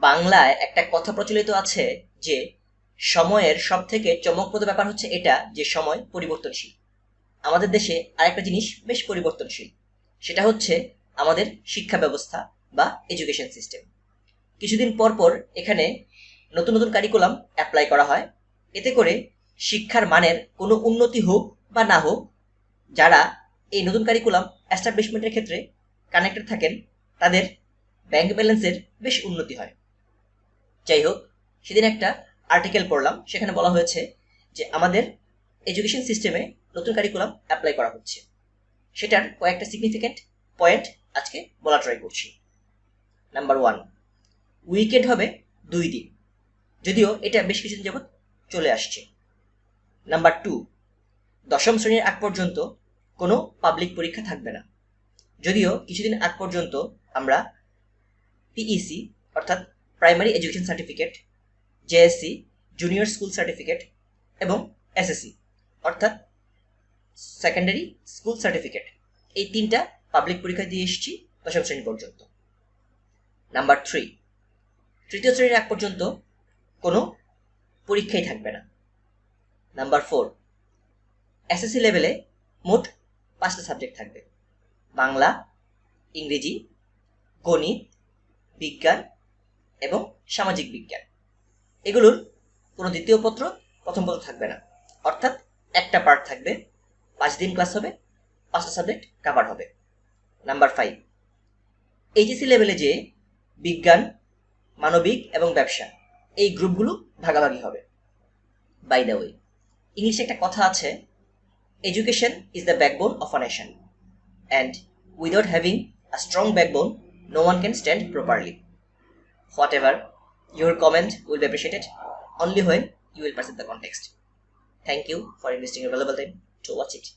বাংলায় একটা কথা প্রচলিত আছে যে, সময়ের সব থেকে চমকপ্রদ ব্যাপার হচ্ছে এটা যে সময় পরিবর্তনশীল। আমাদের দেশে আরেকটা জিনিস বেশ পরিবর্তনশীল। সেটা হচ্ছে আমাদের শিক্ষা ব্যবস্থা বা এডুকেশন সিস্টেম কিছুদিন পর পর এখানে নতুন নতুন কারিকুলাম অ্যাপ্লাই করা হয়। এতে করে শিক্ষার মানের কোনো উন্নতি হোক বা না হোক, যারা এই নতুন কারিকুলাম অ্যাস্টাবলিশমেন্টের ক্ষেত্রে কানেক্টেড থাকেন, তাদের ব্যাংক ব্যালেন্সের বেশ উন্নতি হয়। যাই হোক, সেদিন একটা আর্টিকেল পড়লাম, সেখানে বলা হয়েছে যে আমাদের এডুকেশন সিস্টেমে নতুন কারিকুলাম অ্যাপ্লাই করা হচ্ছে। সেটার কয়েকটা সিগনিফিক্যান্ট পয়েন্ট আজকে বলা ট্রাই করছি। নাম্বার ওয়ান উইকেন্ড হবে দুই দিন। যদিও এটা বেশ কিছুদিন যাবৎ চলে আসছে। নাম্বার টু দশম শ্রেণির আগ পর্যন্ত কোনো পাবলিক পরীক্ষা থাকবে না। যদিও কিছুদিন আগ পর্যন্ত আমরা পিইসি অর্থাৎ primary education certificate JSC junior school certificate এবং এসএসসি অর্থাৎ সেকেন্ডারি স্কুল সার্টিফিকেট এই তিনটা পাবলিক পরীক্ষা দিয়ে এসেছি দশম শ্রেণি পর্যন্ত। নাম্বার থ্রি তৃতীয় শ্রেণির আগ পর্যন্ত কোনো পরীক্ষাই থাকবে না। নাম্বার ফোর এসএসসি লেভেলে মোট পাঁচটা সাবজেক্ট থাকবে। বাংলা, ইংরেজি, গণিত, বিজ্ঞান এবং সামাজিক বিজ্ঞান। এগুলোর কোনো দ্বিতীয় পত্র প্রথম পত্র থাকবে না। অর্থাৎ একটা পার্ট থাকবে, পাঁচ দিন ক্লাস হবে, পাঁচটা সাবজেক্ট কাভার হবে। নাম্বার ফাইভ এইচএসি লেভেলে যে বিজ্ঞান, মানবিক এবং ব্যবসা, এই গ্রুপগুলো ভাগাভাগি হবে। বাই দ্য ওয়ে ইংলিশে একটা কথা আছে education is the backbone of a nation and without having a strong backbone no one can stand properly. Whatever, your comment will be appreciated only when you will perceive the context. Thank you for investing your valuable time to watch it.